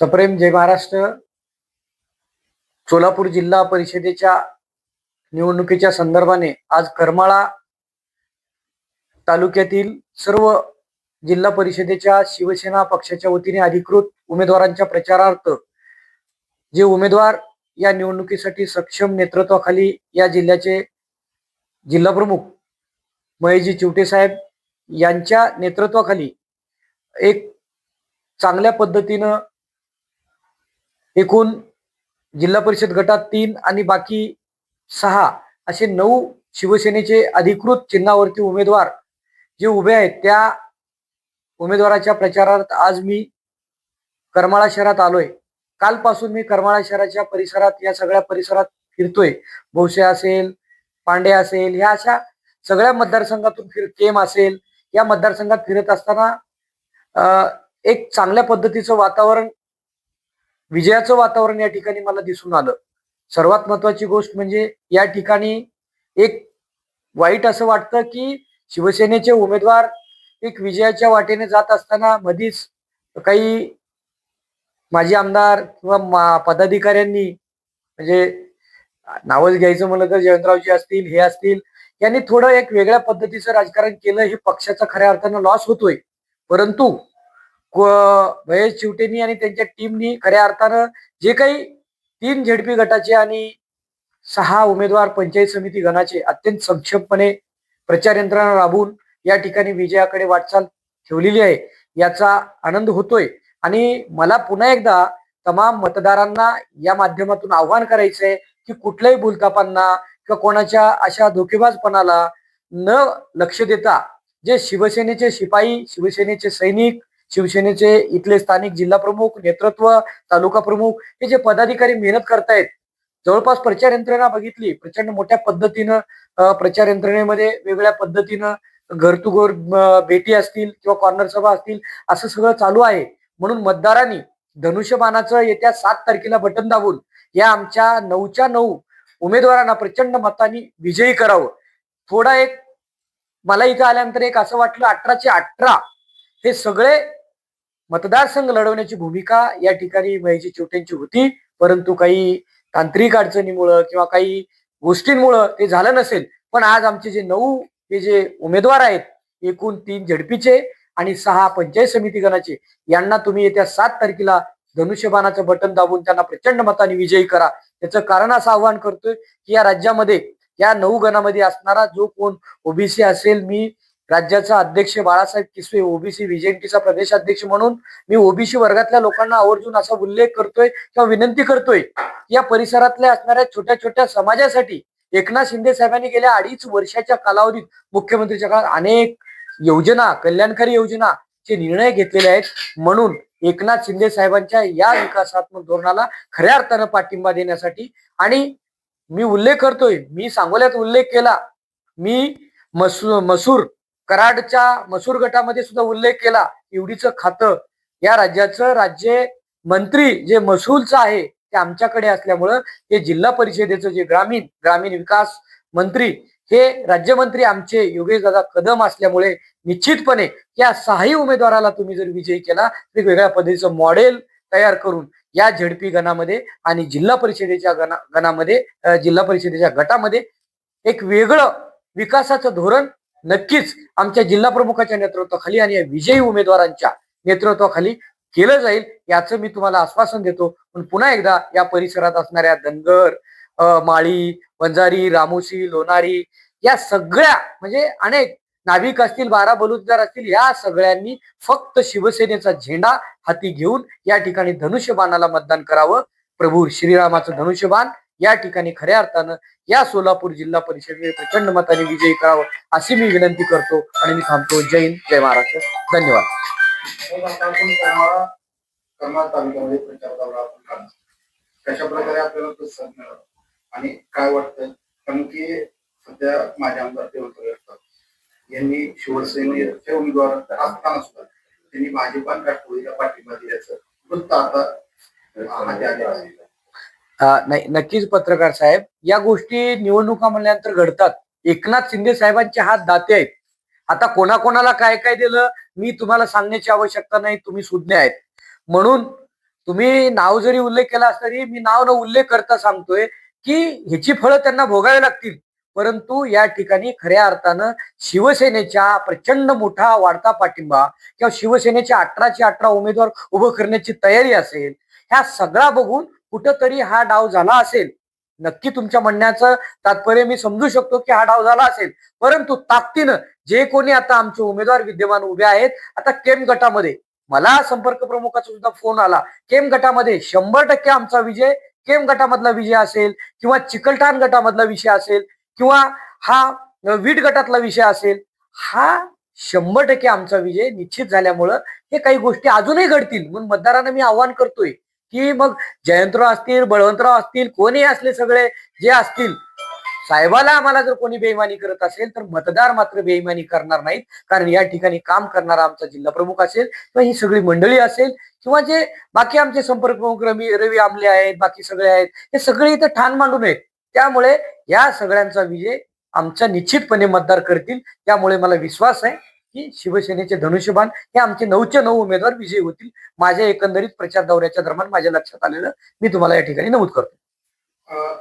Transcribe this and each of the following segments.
सप्रेम जय महाराष्ट्र. सोलापूर जिल्हा परिषदेच्या निवडणुकीच्या संदर्भाने आज करमाळा तालुक्यातील सर्व जिल्हा परिषदेच्या शिवसेना पक्षाच्या वतीने अधिकृत उमेदवारांच्या प्रचारार्थ जे उमेदवार या निवडणुकीसाठी सक्षम नेतृत्वाखाली या जिल्ह्याचे जिल्हा प्रमुख महेशजी चिवटे साहेब यांच्या नेतृत्वाखाली एक चांगल्या पद्धतीनं एकूण जिल्हा परिषद गटात तीन आणि बाकी सहा असे नऊ शिवसेनेचे अधिकृत चिन्हावरती उमेदवार जे उभे आहेत त्या उमेदवाराच्या प्रचारात आज मी करमाळा शहरात आलोय. कालपासून मी करमाळा शहराच्या परिसरात या सगळ्या परिसरात फिरतोय. भोसे असेल पांडे असेल ह्या अशा सगळ्या मतदारसंघातून फिर केम असेल या मतदारसंघात फिरत असताना एक चांगल्या पद्धतीचं वातावरण विजयाचं वातावरण या ठिकाणी मला दिसून आलं. सर्वात महत्वाची गोष्ट म्हणजे या ठिकाणी एक वाईट असं वाटतं की शिवसेनेचे उमेदवार एक विजयाच्या वाटेने जात असताना मधीच काही माजी आमदार किंवा पदाधिकाऱ्यांनी म्हणजे नावच घ्यायचं म्हणलं तर जयंतरावजी असतील हे असतील यांनी थोडं एक वेगळ्या पद्धतीचं राजकारण केलं हे पक्षाचा खऱ्या अर्थानं लॉस होतोय. परंतु क- महेश चिवटेनी आणि त्यांच्या टीमनी खऱ्या अर्थानं जे काही तीन झेडपी गटाचे आणि सहा उमेदवार पंचायत समिती गणाचे अत्यंत संक्षेपपणे प्रचार यंत्रणा राबवून या ठिकाणी विजयाकडे वाटचाल ठेवलेली आहे याचा आनंद होतोय. आणि मला पुन्हा एकदा तमाम मतदारांना या माध्यमातून आव्हान करायचं आहे की कुठल्याही भूलतापांना किंवा कोणाच्या अशा धोकेबाजपणाला न लक्ष देता जे शिवसेनेचे शिपाई शिवसेनेचे सैनिक शिवसेनेचे इथले स्थानिक जिल्हा प्रमुख नेतृत्व तालुका प्रमुख हे जे पदाधिकारी मेहनत करतायत जवळपास प्रचार यंत्रणा बघितली प्रचंड मोठ्या पद्धतीनं प्रचार यंत्रणेमध्ये वेगळ्या पद्धतीनं घर टू घर भेटी असतील किंवा कॉर्नर सभा असतील असं सगळं चालू आहे. म्हणून मतदारांनी धनुष्यबाणाचं येत्या सात तारखेला बटन दाबून या आमच्या नऊच्या नऊ उमेदवारांना प्रचंड मतांनी विजयी करावं. थोडा एक मला इथं आल्यानंतर एक असं वाटलं अठराचे अठरा हे सगळे मतदारसंघ लढवण्याची भूमिका या ठिकाणी महेशजी चिवटेंची होती. परंतु काही तांत्रिक अडचणीमुळं किंवा काही गोष्टींमुळं ते झालं नसेल. पण आज आमचे जे नऊ हे जे उमेदवार आहेत एकूण तीन झडपीचे आणि सहा पंचायत समिती गणाचे यांना तुम्ही येत्या सात तारखेला धनुष्यबाणाचं बटन दाबून त्यांना प्रचंड मताने विजयी करा. त्याचं कारण असं आवाहन करतोय की या राज्यामध्ये या नऊ गणामध्ये असणारा जो कोण ओबीसी असेल मी राज्याचा अध्यक्ष बाळासाहेब किसवे ओबीसी विजेंटीचा प्रदेशाध्यक्ष म्हणून मी ओबीसी वर्गातल्या लोकांना आवर्जून असा उल्लेख करतोय किंवा विनंती करतोय या परिसरातल्या असणाऱ्या छोट्या छोट्या समाजासाठी एकनाथ शिंदे साहेबांनी गेल्या अडीच वर्षाच्या कालावधीत मुख्यमंत्रीच्या काळात अनेक योजना कल्याणकारी योजना चे निर्णय घेतलेले आहेत. म्हणून एकनाथ शिंदे साहेबांच्या या विकासात्मक धोरणाला खऱ्या अर्थानं पाठिंबा देण्यासाठी आणि मी उल्लेख करतोय मी सांगोल्यात उल्लेख केला मी मसू मसूर कराडच्या मसूर गटामध्ये सुद्धा उल्लेख केला. एवढीचं खातं. या राज्याचं राज्य मंत्री जे महसूलचं आहे ते आमच्याकडे असल्यामुळं हे जिल्हा परिषदेचं जे ग्रामीण ग्रामीण विकास मंत्री हे राज्यमंत्री आमचे योगेश दादा कदम असल्यामुळे निश्चितपणे या सहाही उमेदवाराला तुम्ही जर विजयी केला तर वेगळ्या पद्धतीचं मॉडेल तयार करून या झेडपी गणामध्ये आणि जिल्हा परिषदेच्या गणा गणामध्ये जिल्हा परिषदेच्या गटामध्ये एक वेगळं विकासाचं धोरण नक्कीच आमच्या जिल्हा प्रमुखाच्या नेतृत्वाखाली आणि या विजयी उमेदवारांच्या नेतृत्वाखाली केलं जाईल याचं मी तुम्हाला आश्वासन देतो. पण पुन्हा एकदा या परिसरात असणाऱ्या धनगर माळी वंजारी रामोशी लोणारी या सगळ्या म्हणजे अनेक नाभिक असतील बारा बलुतदार असतील या सगळ्यांनी फक्त शिवसेनेचा झेंडा हाती घेऊन या ठिकाणी धनुष्यबाणाला मतदान करावं. प्रभू श्रीरामाचं धनुष्यबाण या ठिकाणी खऱ्या अर्थानं या सोलापूर जिल्हा परिषदेने प्रचंड मताने विजयी करावं अशी मी विनंती करतो आणि मी थांबतो. जय हिंद जय महाराष्ट्र. धन्यवाद. तालुक्यामध्ये कशा प्रकारे आपल्याला प्रोत्साहन आणि काय वाटतं कारण की सध्या माझ्या आमदार असतात. यांनी शिवसेनेचे उमेदवार असताना सुद्धा त्यांनी भाजप राष्ट्रवादीला पाठिंबा दिल्याचं वृत्त आता हाती आले आहे. नाही नक्कीच पत्रकार साहेब या गोष्टी निवडणुका म्हणल्यानंतर घडतात. एकनाथ शिंदे साहेबांचे हात दाते आहेत. आता कोणाकोणाला काय काय दिलं मी तुम्हाला सांगण्याची आवश्यकता नाही तुम्ही सुज्ञ आहेत. म्हणून तुम्ही नाव जरी उल्लेख केला तरी मी नाव न उल्लेख करता सांगतोय की ह्याची फळं त्यांना भोगावी लागतील. परंतु या ठिकाणी खऱ्या अर्थानं शिवसेनेच्या प्रचंड मोठा वाढता पाठिंबा किंवा शिवसेनेच्या अठराचे अठरा उमेदवार उभं करण्याची तयारी असेल ह्या सगळा बघून कुठंतरी हा डाव झाला असेल. नक्की तुमच्या म्हणण्याचं तात्पर्य मी समजू शकतो की हा डाव झाला असेल. परंतु ताकदीनं जे कोणी आता आमचे उमेदवार विद्यमान उभे आहेत आता केम गटामध्ये मला संपर्क प्रमुखाचा सुद्धा फोन आला. केम गटामध्ये शंभर टक्के आमचा विजय केम गटामधला विजय असेल किंवा चिकलठाण गटामधला विषय असेल किंवा हा वीट गटातला विषय असेल हा शंभर टक्के आमचा विजय निश्चित झाल्यामुळं हे काही गोष्टी अजूनही घडतील म्हणून मतदारांना मी आव्हान करतोय. की मग जयंतराव असतील बळवंतराव असतील कोणी असले सगळे जे असतील साहेबाला आम्हाला जर कोणी बेईमानी करत असेल तर मतदार मात्र बेईमानी करणार नाहीत. कारण या ठिकाणी काम करणारा आमचा जिल्हा प्रमुख असेल किंवा ही सगळी मंडळी असेल किंवा जे बाकी आमचे संपर्क प्रमुख रवी रवी आमले आहेत बाकी सगळे आहेत हे सगळे इथं ठाण मांडून आहेत. त्यामुळे या सगळ्यांचा विजय आमचा निश्चितपणे मतदार करतील त्यामुळे मला विश्वास आहे. की शिवसेनेचे धनुष्यबाण हे आमचे नऊचे नऊ उमेदवार विजयी होतील. माझ्या एकंदरीत प्रचार दौऱ्याच्या दरम्यान माझ्या लक्षात आलेलं मी तुम्हाला या ठिकाणी नमूद करतो. अं,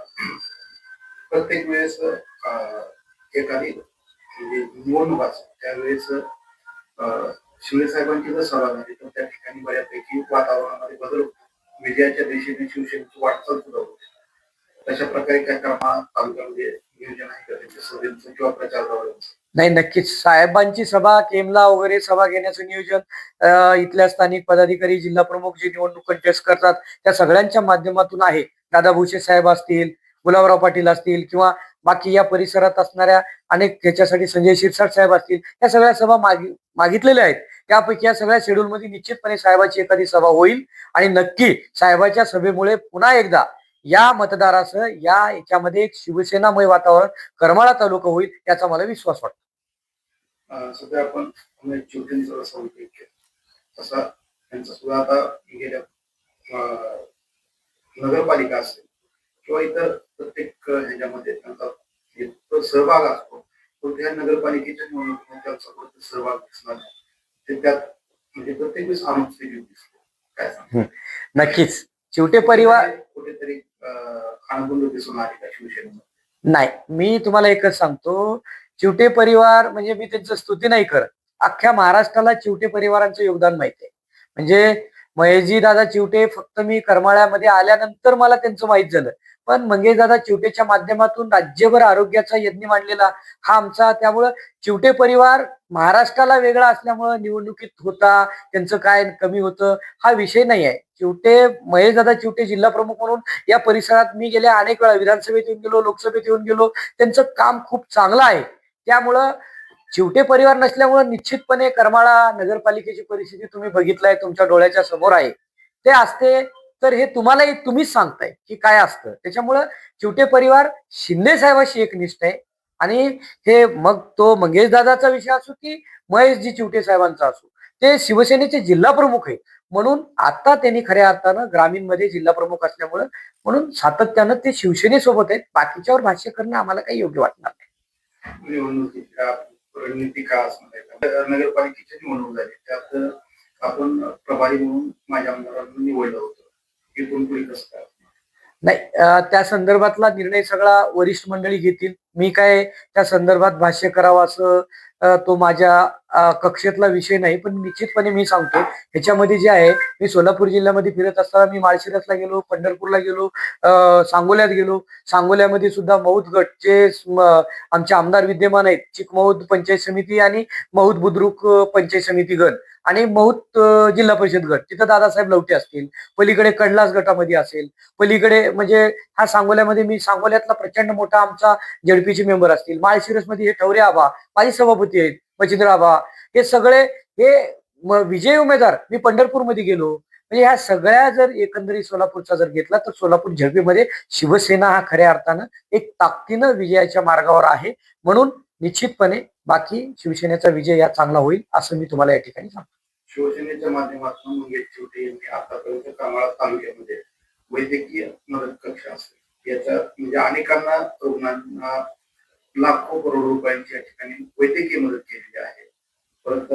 प्रत्येक वेळेस अं, एखादी म्हणजे त्यावेळेस अं, शिंदे साहेबांची जर सभा झाली तर त्या ठिकाणी बऱ्यापैकी वातावरणामध्ये बदल होतो. विजयाच्या दिशेने शिवसेनेची वाटचाल सुद्धा होते. तशा प्रकारे काय कामा तालुक्यामध्ये नियोजन आहे का? त्यांच्या सभेचं किंवा प्रचार दौऱ्यांचं? नाही नक्कीच. साहेबांची सभा केमला वगैरे सभा घेण्याचं नियोजन इथल्या स्थानिक पदाधिकारी जिल्हा प्रमुख जे निवडणूक कंटेस्ट करतात त्या सगळ्यांच्या माध्यमातून आहे. दादा भुसे साहेब असतील गुलाबराव पाटील असतील किंवा बाकी या परिसरात असणाऱ्या अनेक त्याच्यासाठी संजय शिरसाट साहेब असतील या सगळ्या सभा मागि मागितलेल्या आहेत. त्यापैकी या सगळ्या शेड्यूलमध्ये निश्चितपणे साहेबाची एखादी सभा होईल. आणि नक्की साहेबाच्या सभेमुळे पुन्हा एकदा या मतदारासह या याच्यामध्ये एक शिवसेनामय वातावरण करमाळा तालुका होईल याचा मला विश्वास वाटतो. सध्या आपण तसा त्यांचा सुद्धा आता गेल्या नगरपालिका असेल किंवा इतर प्रत्येक ह्याच्यामध्ये त्यांचा सहभाग असतो तो त्या नगरपालिकेच्या निवडणुकीमध्ये त्यांचा सहभाग दिसला नाही. ते त्यात म्हणजे प्रत्येक वेळेस अनुपस्थितीत दिसतो काय नक्कीच. चिवटे परिवार कुठेतरी अं, खाणबुंद दिसून आली का शिवसेनेमध्ये? नाही मी तुम्हाला एकच सांगतो. चिवटे परिवार म्हणजे मी त्यांचं स्तुती नाही करत. अख्ख्या महाराष्ट्राला चिवटे परिवारांचं योगदान माहिती आहे. म्हणजे महेशजी दादा चिवटे फक्त मी करमाळ्यामध्ये आल्यानंतर मला त्यांचं माहीत झालं. पण मंगेश दादा चिवटेच्या माध्यमातून राज्यभर आरोग्याचा यज्ञ मांडलेला हा आमचा. त्यामुळं चिवटे परिवार महाराष्ट्राला वेगळा असल्यामुळं निवडणुकीत होता त्यांचं काय कमी होतं हा विषय नाही आहे चिवटे महेश दादा चिवटे जिल्हा प्रमुख म्हणून या परिसरात मी गेल्या अनेक वेळा विधानसभेत येऊन गेलो लोकसभेत येऊन गेलो. त्यांचं काम खूप चांगलं आहे. त्यामुळं चिवटे परिवार नसल्यामुळं निश्चितपणे करमाळा नगरपालिकेची परिस्थिती तुम्ही बघितलाय तुमच्या डोळ्याच्या समोर आहे. ते असते तर हे तुम्हालाही तुम्हीच सांगताय की काय असतं. त्याच्यामुळं चिवटे परिवार शिंदे साहेबाशी एकनिष्ठ आहे. आणि हे मग तो मंगेश दादाचा विषय असो की महेशजी चिवटे साहेबांचा असो ते शिवसेनेचे जिल्हा प्रमुख आहे म्हणून आता त्यांनी खऱ्या अर्थानं ग्रामीणमध्ये जिल्हा प्रमुख असल्यामुळं म्हणून सातत्यानं ते शिवसेनेसोबत आहेत. बाकीच्यावर भाष्य करणं आम्हाला काही योग्य वाटणार नाही. निवडणुकीच्या रणनीती का असणार नगरपालिकेची निवडणूक झाली. त्यात आपण प्रभारी म्हणून माझ्या आमदारांना निवडलं होतं. इथून पुढे कसं काय नाही त्या संदर्भातला निर्णय सगळा वरिष्ठ मंडळी घेतील. मी काय त्या संदर्भात भाष्य करावं असं तो माझ्या कक्षेतला विषय नाही पण निश्चितपणे मी सांगतो ह्याच्यामध्ये जे आहे मी सोलापूर जिल्ह्यामध्ये फिरत असताना मी माळशिरसला गेलो पंढरपूरला गेलो सांगोल्यात गेलो. सांगोल्यामध्ये सुद्धा मौद गट जे आमचे आमदार विद्यमान आहेत. चिकमौद पंचायत समिती आणि मौद बुद्रुक पंचायत समिती गण. आणि बहुत जिल्हा परिषद गट. तिथं दादासाहेब लवटे असतील पलीकडे कडलास गटामध्ये असेल पलीकडे म्हणजे हा सांगोल्यामध्ये मी सांगोल्यातला प्रचंड मोठा आमचा जेडपीचे मेंबर असतील माळशिरसमध्ये हे ठवरे आबा माझे सभापती आहेत मचिंद्र आबा हे सगळे हे विजय विजयी उमेदवार मी पंढरपूरमध्ये गेलो. म्हणजे ह्या सगळ्या जर एकंदरीत सोलापूरचा जर घेतला तर सोलापूर झडपीमध्ये शिवसेना हा खऱ्या अर्थानं एक ताकदीनं विजयाच्या मार्गावर आहे. म्हणून निश्चितपणे बाकी शिवसेनेचा विजय या चांगला होईल असं मी तुम्हाला या ठिकाणी सांगतो. शिवसेनेच्या माध्यमातून मंगेश यांनी आतापर्यंत तालुक्यामध्ये म्हणजे वैद्यकीय मदत कक्ष असेल याच्या म्हणजे अनेकांना रुग्णांना लाखो करोड रुपयांची या ठिकाणी वैद्यकीय मदत केलेली आहे. परत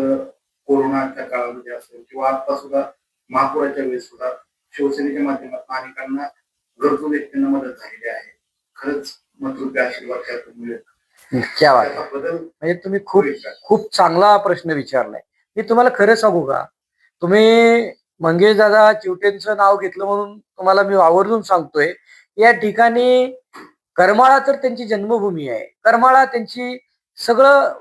कोरोनाच्या काळामध्ये असेल किंवा आता सुद्धा महापुराच्या वेळेस सुद्धा शिवसेनेच्या माध्यमातून अनेकांना गरजू व्यक्तींना मदत झालेली आहे. खरंच मतृप्य आशीर्वाद त्यातून मिळत क्या वाटत. म्हणजे तुम्ही खूप खूप चांगला प्रश्न विचारलाय. मी तुम्हाला खरं सांगू का? तुम्ही मंगेश दादा चिवटेंचं नाव घेतलं म्हणून तुम्हाला मी आवर्जून सांगतोय या ठिकाणी करमाळा तर त्यांची जन्मभूमी आहे. करमाळा त्यांची सगळं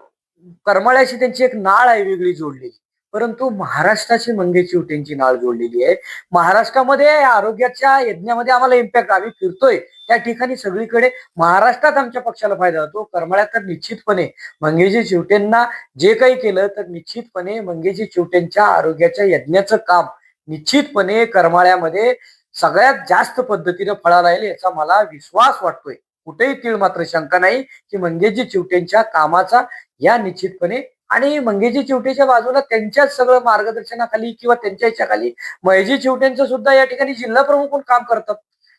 करमाळ्याशी त्यांची एक नाळ आहे वेगळी जोडलेली. परंतु महाराष्ट्राची मंगेशचीवटेंची नाळ जोडलेली आहे. महाराष्ट्रामध्ये आरोग्याच्या यज्ञामध्ये आम्हाला इम्पॅक्ट आम्ही फिरतोय. त्या ठिकाणी सगळीकडे महाराष्ट्रात आमच्या पक्षाला फायदा होतो. करमाळ्यात तर निश्चितपणे मंगेजी चिवटेंना जे काही केलं तर निश्चितपणे मंगेजी चिवटेंच्या आरोग्याच्या यज्ञाचं काम निश्चितपणे करमाळ्यामध्ये सगळ्यात जास्त पद्धतीने फळाला येईल याचा मला विश्वास वाटतोय. कुठेही तीळ मात्र शंका नाही की मंगेशजी चिवटेंच्या कामाचा या निश्चितपणे आणि मंगेजी चिवटेच्या बाजूला त्यांच्याच सगळं मार्गदर्शनाखाली किंवा त्यांच्या याच्याखाली महेजी चिवटेंचं सुद्धा या ठिकाणी जिल्हा प्रमुख म्हणून काम करतात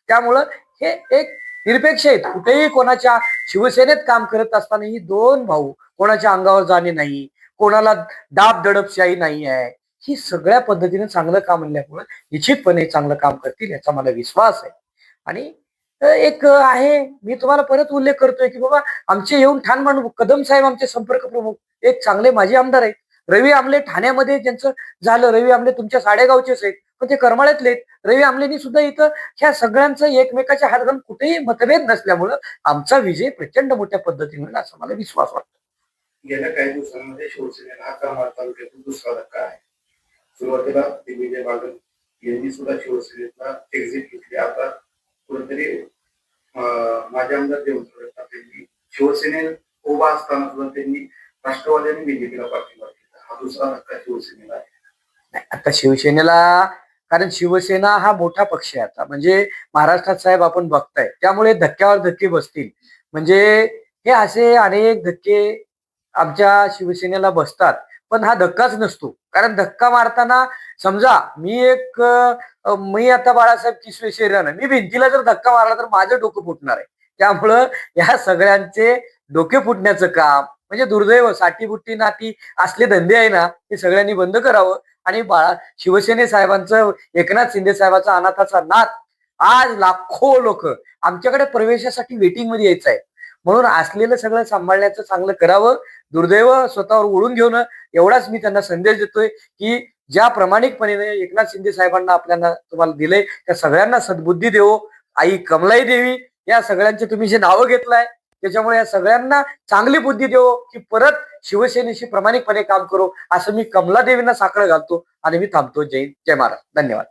त्यामुळं हे एक निरपेक्ष आहेत. कुठेही कोणाच्या शिवसेनेत काम करत असताना ही दोन भाऊ कोणाच्या अंगावर जाणे नाही कोणाला दाब दडपशाही नाही आहे. ही सगळ्या पद्धतीने चांगलं काम आणल्यामुळे निश्चितपणे चांगलं काम करतील याचा मला विश्वास आहे. आणि एक आहे. मी तुम्हाला परत उल्लेख करतोय की बाबा आमचे येऊन ठाण मांडू कदम साहेब आमचे संपर्क प्रमुख एक चांगले माजी आमदार आहेत. रवी आमले ठाण्यामध्ये ज्यांचं झालं रवी आमले तुमच्या साडेगावचेच आहेत. पण ते करमाळ्यातले आहेत. रवी आमलेनी सुद्धा इथं ह्या सगळ्यांचं एकमेकाच्या हात घालून कुठेही मतभेद नसल्यामुळं आमचा विजय प्रचंड मोठ्या पद्धतीने होईल असा मला विश्वास वाटतो. गेल्या काही दिवसांमध्ये शिवसेनेला हा करमाळ दुसरा धक्का आहे. सुरुवातीला दिग्विजय बागल यांनी सुद्धा शिवसेनेतला एक्झिट घेतली. आता माजी आमदार देवेंद्र यांनी शिवसेनेत उभा असताना सुद्धा त्यांनी राष्ट्रवादी बीजेपीला पाठिंबा दिला. हा दुसरा धक्का शिवसेनेला आहे. आता शिवसेनेला कारण शिवसेना हा मोठा पक्ष आहे आता. म्हणजे महाराष्ट्रात साहेब आपण बघताय त्यामुळे धक्क्यावर धक्के बसतील. म्हणजे हे असे अनेक धक्के आमच्या शिवसेनेला बसतात. पण हा धक्काच नसतो. कारण धक्का मारताना समजा मी एक मी आता बाळासाहेब किसवे शरीरानं मी भिंतीला जर धक्का मारला तर माझं डोकं फुटणार आहे. त्यामुळं या सगळ्यांचे डोके फुटण्याचं काम म्हणजे दुर्दैवसाठी बुट्टी नाती असले धंदे आहे ना हे सगळ्यांनी बंद करावं. आणि बाळा शिवसेने साहेबांचं एकनाथ शिंदे साहेबांचा अनाथाचा नाथ आज लाखो लोक आमच्याकडे प्रवेशासाठी वेटिंगमध्ये यायचं आहे म्हणून असलेलं सगळं सांभाळण्याचं चांगलं करावं दुर्दैव स्वतःवर ओढून घेऊन एवढाच मी त्यांना संदेश देतोय की ज्या प्रामाणिकपणे एकनाथ शिंदे साहेबांना आपल्याला तुम्हाला दिलंय त्या सगळ्यांना सद्बुद्धी देवो आई कमलाई देवी या सगळ्यांचे तुम्ही जे नावं घेतलाय त्याच्यामुळे या सगळ्यांना चांगली बुद्धी देऊ की परत शिवसेनेशी प्रामाणिकपणे काम करू असं मी कमला देवींना साकडं घालतो आणि मी थांबतो. जय जय महाराज. धन्यवाद.